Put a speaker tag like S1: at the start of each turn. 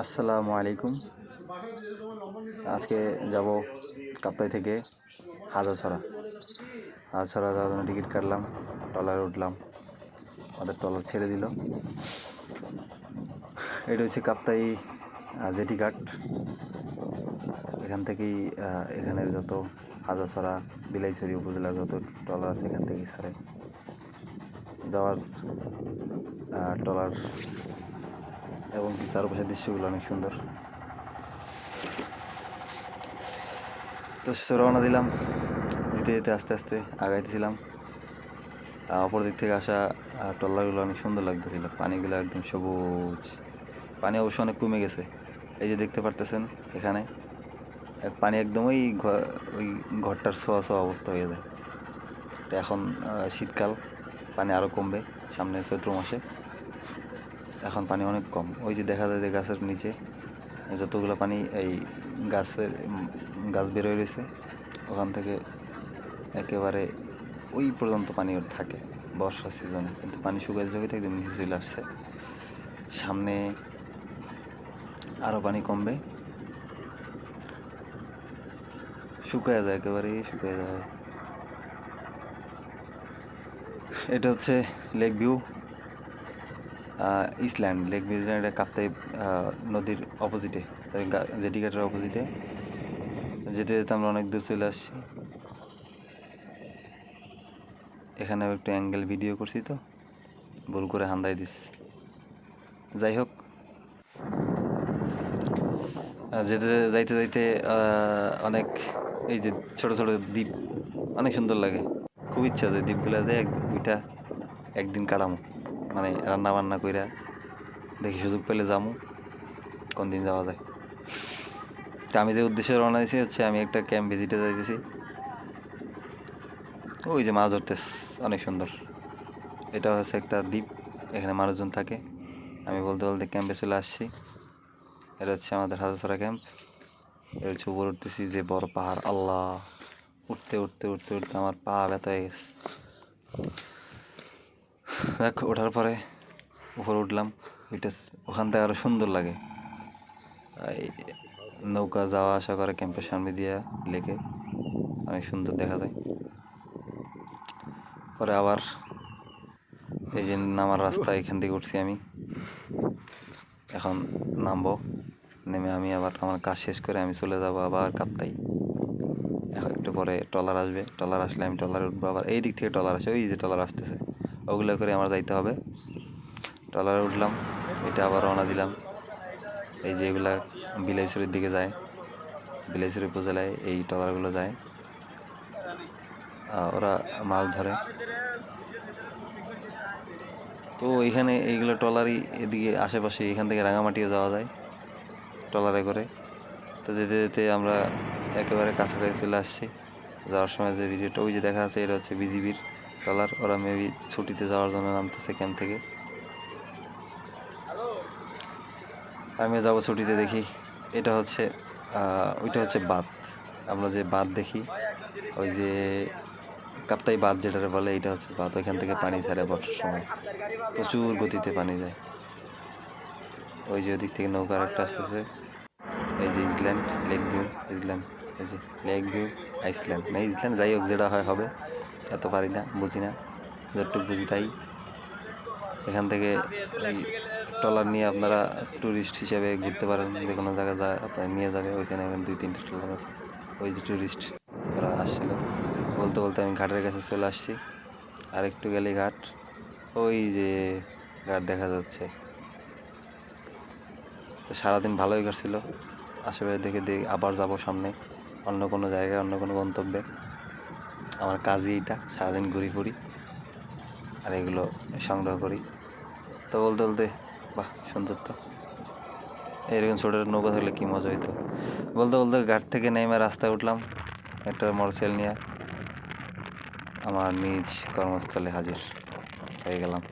S1: আসসালামু আলাইকুম। আজকে যাব কাপ্তাই থেকে হাজারছড়া। হাজারছড়া যাওয়ার জন্য টিকিট কাটলাম, ট্রলারে উঠলাম। আমাদের ট্রলার ছেড়ে দিল। এটা হচ্ছে কাপ্তাই জেটি ঘাট। এখান থেকেই এখানের যত হাজারছড়া, বিলাইছড়ি উপজেলার যত ট্রলার আছে এখান থেকেই ছাড়ে যাওয়ার ট্রলার এবং কি চারপাশের দৃশ্যগুলো অনেক সুন্দর। তো রওনা দিলাম। দিতে যেতে আস্তে আস্তে আগাইতেছিলাম। অপর দিক থেকে আসা আহ, ট্রলারগুলো অনেক সুন্দর লাগতেছিল। পানিগুলো একদম সবুজ। পানি অবশ্য অনেক কমে গেছে। এই যে দেখতে পারতেছেন এখানে পানি একদম ওই ওই ঘরটার ছোঁয়া ছোঁয়া অবস্থা হয়ে যায়। তো এখন শীতকাল পানি আরও কমবে সামনে চৈত্র মাসে। এখন পানি অনেক কম। ওই যে দেখা যায় যে গাছের নিচে যতগুলো পানি এই গাছের গাছ বেরোয় রয়েছে, ওখান থেকে একেবারে ওই পর্যন্ত পানি ওর থাকে বর্ষা সিজনে কিন্তু পানি শুকায় জমিতে একদম নিচে চলে আসছে। সামনে আরও পানি কমবে। শুকায় যায়, একেবারেই শুকায় যায়। এটা হচ্ছে lake view. Island lake New Zealand Kaptai নদীর অপোজিটে জেটি ঘাটের অপোজিটে যেতে যেতে আমরা অনেক দূর চলে আসছি। এখানে একটু অ্যাঙ্গেল ভিডিও করছি তো। ভুল করে হান্দাই দিস। যাই হোক। যেতে যাইতে যাইতে অনেক এই যে ছোট ছোট দ্বীপ, অনেক সুন্দর লাগে। খুব ইচ্ছা যে দ্বীপগুলোতে এক দুইটা একদিন কাটামো। মানে রান্না বান্না কইরা দেখি সুযোগ পেলে যামু, কোন দিন যাওয়া যায়। তা আমি যে উদ্দেশ্যে রওনা দিয়েছি হচ্ছে আমি একটা ক্যাম্প ভিজিটে যাইতেছি। ওই যে মাছ ধরতেস, অনেক সুন্দর। এটা হচ্ছে একটা দ্বীপ, এখানে মানুষজন থাকে। আমি বলতে বলতে ক্যাম্পে চলে আসছি। এটা হচ্ছে আমাদের হাজারছড়া ক্যাম্প এটা হচ্ছে উপরে উঠতেছি যে বড় পাহাড়, আল্লাহ! উঠতে উঠতে উঠতে উঠতে আমার পা ব্যথা হয়ে গেছে। দেখ ওঠার পরে উপরে উঠলাম। ওইটা ওখান থেকে আরও সুন্দর লাগে। নৌকা যাওয়া আসা করে ক্যাম্পের সামনে দিয়ে লেকে অনেক সুন্দর দেখা যায়। পরে আবার এই যে নামার রাস্তা এখান থেকে উঠছি আমি। এখন নামবো। নেমে আমি আবার আমার কাজ শেষ করে আমি চলে যাব আবার কাপ্তাই। এখন একটু পরে ট্রলার আসবে। ট্রলার আসলে আমি ট্রলারে উঠবো আবার। এই দিক থেকে ট্রলার আসে, ওই যে ট্রলার আসতেছে। ওগুলো করে আমার যাইতে হবে। ট্রলারে উঠলাম, এটা আবার রওনা দিলাম। এই যে এগুলা বিলাইছড়ির দিকে যায় বিলাইছড়ি উপজেলায় এই ট্রলারগুলো যায়। ওরা মাছ ধরে। তো এখানে এইগুলো ট্রলারই এদিকে আশেপাশে এখান থেকে রাঙামাটিও যাওয়া যায়, ট্রলারে করে। তো যেতে যেতে আমরা একেবারে কাছাকাছি চলে আসছি। যাওয়ার সময় যে ভিডিওটা, ওই যে দেখা যাচ্ছে, এটা হচ্ছে বিজিবির ট্রলার ওরা মেবি ছুটিতে যাওয়ার জন্য নামতেছে ক্যাম্প থেকে। আমিও যাব ছুটিতে দেখি। এটা হচ্ছে ওইটা হচ্ছে বাঁধ। আমরা যে বাঁধ দেখি, ওই যে কাপ্তাই বাঁধ যেটা বলে, এটা হচ্ছে বাঁধ। ওইখান থেকে পানি ছাড়ে বর্ষার সময়। প্রচুর গতিতে পানি যায়। ওই যে ওদিক থেকে নৌকার একটা আসতেছে। এই যে ইসল্যান্ড লেক ভিউ ইসল্যান্ড এই যে লেক ভিউ, আইসল্যান্ড। না ইসল্যান্ড যাই হোক, যেটা হয়, হবে। এত পারি না, বুঝি না। যতটুকু বুঝি তাই। এখান থেকে এই ট্রলার নিয়ে আপনারা ট্যুরিস্ট হিসেবে ঘুরতে পারেন, যে কোনো জায়গায় যা আপনার নিয়ে যাবে, ওইখানে দুই, তিনটে ট্রলার আছে। ওই যে ট্যুরিস্ট ওরা আসছিল। বলতে বলতে আমি ঘাটের কাছে চলে আসছি। আর একটু গেলে ঘাট। ওই যে ঘাট দেখা যাচ্ছে। তো সারাদিন ভালোই কাটছিল। আশেপাশে দেখে দেখে আবার যাব সামনে। অন্য কোনো জায়গায়, অন্য কোনো গন্তব্যে। আমার কাজই এটা, সারাদিন ঘুরি ফুরি আর এগুলো সংগ্রহ করি। তো বলতে বলতে, বাহ, সুন্দর তো। এরকম ছোটো নৌকা থাকলে কী মজা হইতো। বলতে বলতে ঘাট থেকে নেমে রাস্তায় উঠলাম, একটা মোটরসাইকেল নিয়ে। আমার নিজ কর্মস্থলে হাজির হয়ে গেলাম।